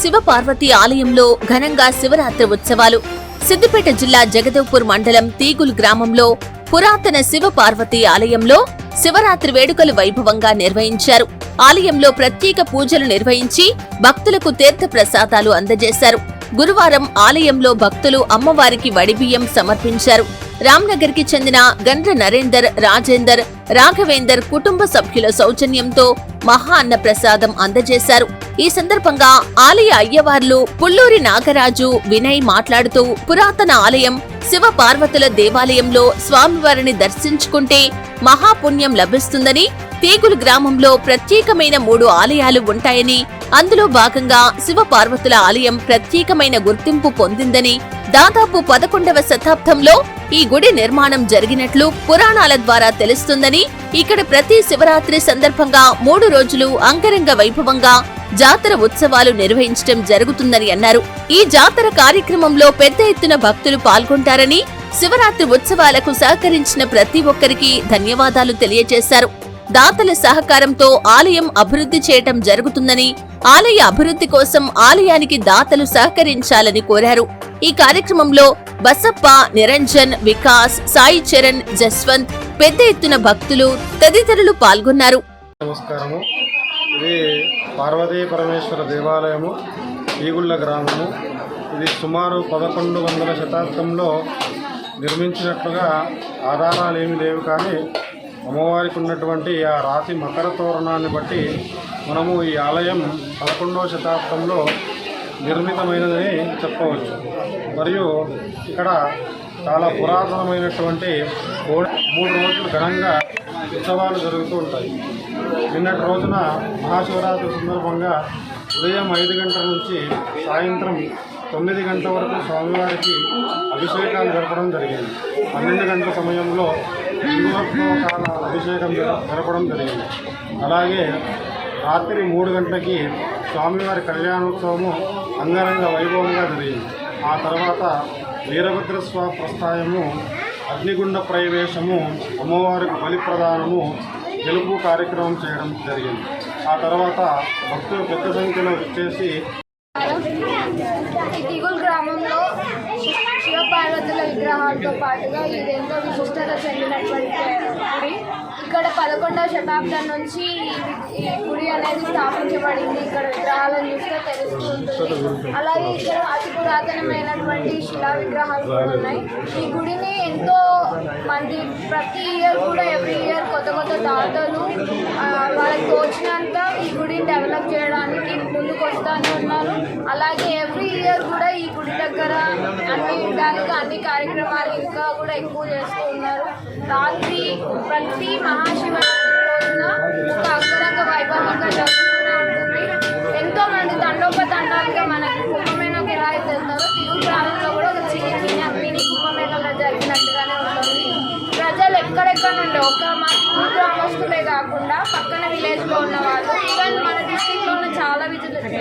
శివపార్వతి ఆలయంలో ఘనంగా శివరాత్రి ఉత్సవాలు. సిద్దిపేట జిల్లా జగదేవ్పూర్ మండలం తీగుల్ గ్రామంలో పురాతన శివపార్వతి ఆలయంలో శివరాత్రి వేడుకలు వైభవంగా నిర్వహించారు. ఆలయంలో ప్రత్యేక పూజలు నిర్వహించి భక్తులకు తీర్థ ప్రసాదాలు అందజేశారు. గురువారం ఆలయంలో భక్తులు అమ్మవారికి వడిబియ్యం సమర్పించారు. రామ్నగర్కి చెందిన గండ్ర నరేందర్ రాజేందర్ రాఘవేందర్ కుటుంబ సభ్యుల సౌజన్యంతో మహా అన్న ప్రసాదం అందజేశారు. ఈ సందర్భంగా ఆలయ అయ్యవార్లు పుల్లూరి నాగరాజు వినయ్ మాట్లాడుతూ పురాతన ఆలయం శివ పార్వతుల దేవాలయంలో స్వామివారిని దర్శించుకుంటే మహాపుణ్యం లభిస్తుందని తీగులు గ్రామంలో ప్రత్యేకమైన మూడు ఆలయాలు ఉంటాయని అందులో భాగంగా శివ పార్వతుల ఆలయం ప్రత్యేకమైన గుర్తింపు పొందిందని దాదాపు పదకొండవ శతాబ్దంలో ఈ గుడి నిర్మాణం జరిగినట్లు పురాణాల ద్వారా తెలుస్తుందని ఇక్కడ ప్రతి శివరాత్రి సందర్భంగా మూడు రోజులు అంగరంగ వైభవంగా జాతర ఉత్సవాలు నిర్వహించడం జరుగుతుందని అన్నారు. ఈ జాతర కార్యక్రమంలో పెద్ద ఎత్తున భక్తులు పాల్గొంటారని శివరాత్రి ఉత్సవాలకు సహకరించిన ప్రతి ఒక్కరికి ధన్యవాదాలు తెలియజేశారు. దాతల సహకారంతో ఆలయం అభివృద్ధి చేయటం జరుగుతుందని ఆలయ అభివృద్ధి కోసం ఆలయానికి దాతలు సహకరించాలని కోరారు. ఈ కార్యక్రమంలో బసప్ప నిరంజన్ వికాస్ సాయి చరణ్ జస్వంత్ పెద్ద ఎత్తున భక్తులు తదితరులు పాల్గొన్నారు. నమస్కారము. ఇది పార్వతీ పరమేశ్వర దేవాలయము ఈగుళ్ళ గ్రామము. ఇది సుమారు పదకొండు వందల శతాబ్దంలో నిర్మించినట్లుగా ఆధారాలు ఏమీ లేవు కానీ అమ్మవారికి ఉన్నటువంటి ఆ రాతి మకర తోరణాన్ని బట్టి మనము ఈ ఆలయం పదకొండవ శతాబ్దంలో నిర్మితమైనదని చెప్పవచ్చు. మరియు ఇక్కడ చాలా పురాతనమైనటువంటి మూడు రోజులు ఘనంగా ఉత్సవాలు జరుగుతూ ఉంటాయి. నిన్నటి రోజున మహాశివరాత్రి సందర్భంగా ఉదయం ఐదు గంటల నుంచి సాయంత్రం తొమ్మిది గంటల వరకు స్వామివారికి అభిషేకాలు జరపడం జరిగింది. పన్నెండు గంటల సమయంలో కాల అభిషేకం జరపడం జరిగింది. అలాగే రాత్రి మూడు గంటలకి స్వామివారి కళ్యాణోత్సవము అంగరంగ వైభవంగా జరిగింది. ఆ తర్వాత వీరభద్రస్వామి ప్రస్థాయము అగ్నిగుండ ప్రవేశము అమ్మవారికి బలి ప్రదానము గెలుపు కార్యక్రమం చేయడం జరిగింది. ఆ తర్వాత భక్తులు పెద్ద సంఖ్యలో వచ్చేసి గ్రామంలో శివపార్వతుల విగ్రహాలతో పాటుగా ఇది ఎంతో విశిష్టత చెందినటువంటి ఇక్కడ పదకొండవ శతాబ్దం నుంచి ఈ ఈ గుడి అనేది స్థాపించబడింది. ఇక్కడ విగ్రహాలను చూస్తే తెలుస్తుంది అలాగే ఇక్కడ అతి పురాతనమైనటువంటి శిలా విగ్రహాలు కూడా ఉన్నాయి. ఈ గుడిని ఎంతో మంది ప్రతి ఇయర్ కూడా ఎవ్రీ ఇయర్ కొత్త కొత్త దాతలు వాళ్ళకి తోచినంత ఈ గుడిని డెవలప్ చేయడానికి ముందుకు వస్తానే ఉన్నారు. అలాగే ఎవ్రీ ఇయర్ కూడా ఈ గుడి దగ్గర అన్ని విధాలుగా అన్ని కార్యక్రమాలు ఇంకా కూడా ఎక్కువ చేస్తూ ఉన్నారు. రాత్రి ప్రతి మహాశివరాత్రి రోజున ఒక అంగరంగ వైభవంగా జరుగుతూనే ఉంటుంది ఎంతో మంది తండోపతండాలుగా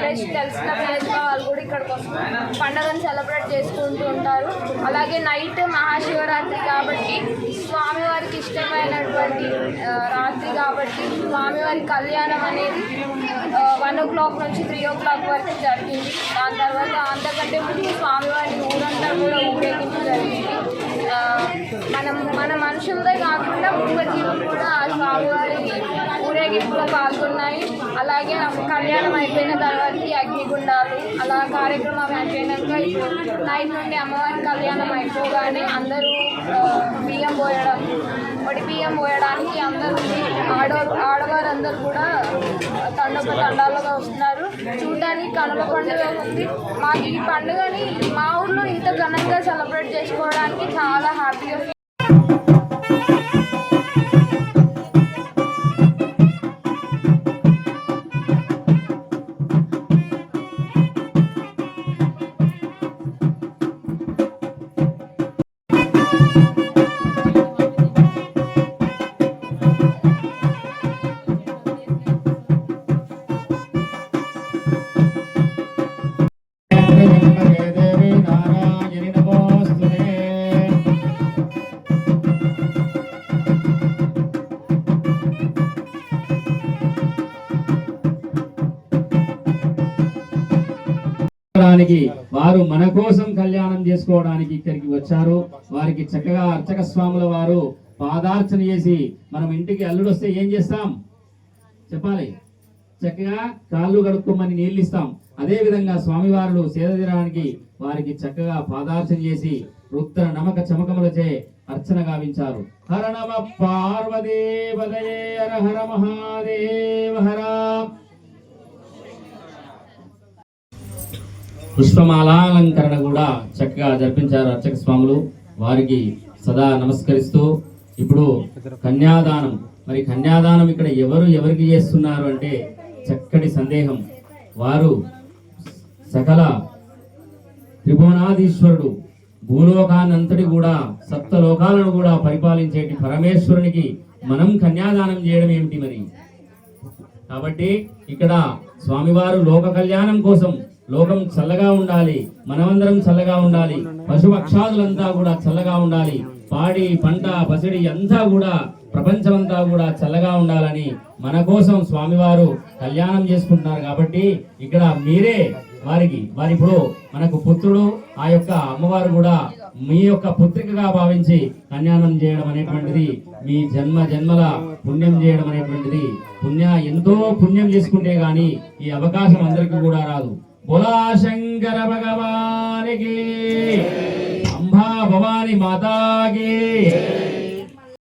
ఫ్రెష్ తెలిసిన విలేజ్ వాళ్ళు కూడా ఇక్కడికి వస్తారు పండుగను సెలబ్రేట్ చేసుకుంటూ ఉంటారు. అలాగే నైట్ మహాశివరాత్రి కాబట్టి స్వామివారికి ఇష్టమైనటువంటి రాత్రి కాబట్టి స్వామివారి కళ్యాణం అనేది వన్ ఓ క్లాక్ నుంచి త్రీ ఓ క్లాక్ వరకు జరిగింది. దాని తర్వాత అంతకంటే ముందు స్వామివారిని ఊరంతా కూడా ఊరేగింపు జరిగింది. మనం మన మనుషులదే కాకుండా మూగజీవులు కూడా ఆ స్వామివారి ఊరేగింపులో పాల్గొన్నాయి. అలాగే కళ్యాణం అయిపోయిన తర్వాత ఉండాలి అలా కార్యక్రమం అయిపోయినాక ఇప్పుడు నైట్ నుండి అమ్మవారి కళ్యాణం అయిపోగానే అందరూ బియ్యం పోయడం. వడి బియ్యం పోయడానికి అందరూ ఆడ ఆడవారందరూ కూడా తండొక తండాలుగా వస్తున్నారు. చూడడానికి కనుమ పండుగ ఉంది. మాకు ఈ పండుగని మా ఊర్లో ఇంత ఘనంగా సెలబ్రేట్ చేసుకోవడానికి చాలా హ్యాపీగా వారు మన కోసం కళ్యాణం చేసుకోవడానికి ఇక్కడికి వచ్చారు. వారికి చక్కగా అర్చక స్వాముల వారు పాదార్చన చేసి మనం ఇంటికి అల్లుడు వస్తే ఏం చేస్తాం? చెప్పాలి. చక్కగా కాళ్ళు కడుక్కోమని నీళ్ళు ఇస్తాం అదే విధంగా స్వామివారులు సేద తీరడానికి వారికి చక్కగా పాదార్చన చేసి రుద్ర నమక చమకములచే అర్చన గావించారు. హర నమ పార్వదేవదయే హర హర మహాదేవ హర. పుష్పమాలాలంకరణ కూడా చక్కగా జరిపించారు అర్చక స్వాములు. వారికి సదా నమస్కరిస్తూ ఇప్పుడు కన్యాదానం. మరి కన్యాదానం ఇక్కడ ఎవరు ఎవరికి చేస్తున్నారు అంటే చక్కటి సందేహం. వారు సకల త్రిభువనాధీశ్వరుడు భూలోకాన్నంతటి కూడా సప్త లోకాలను కూడా పరిపాలించేటి పరమేశ్వరునికి మనం కన్యాదానం చేయడం ఏమిటి మరి? కాబట్టి ఇక్కడ స్వామివారు లోక కళ్యాణం కోసం లోకం చల్లగా ఉండాలి మనమందరం చల్లగా ఉండాలి పశుపక్షాదులంతా కూడా చల్లగా ఉండాలి పాడి పంట పసిడి అంతా కూడా ప్రపంచమంతా కూడా చల్లగా ఉండాలని మన కోసం స్వామివారు కళ్యాణం చేసుకుంటున్నారు కాబట్టి ఇక్కడ మీరే వారికి వారి ఇప్పుడు మనకు పుత్రుడు ఆ యొక్క అమ్మవారు కూడా మీ యొక్క పుత్రికగా భావించి కన్యానం చేయడం అనేటువంటిది మీ జన్మ జన్మల పుణ్యం చేయడం అనేటువంటిది పుణ్య ఎంతో పుణ్యం చేసుకుంటే గాని ఈ అవకాశం అందరికీ కూడా రాదు. బోలాశంకర భగవానికి అంబా భవాని మాతాకి.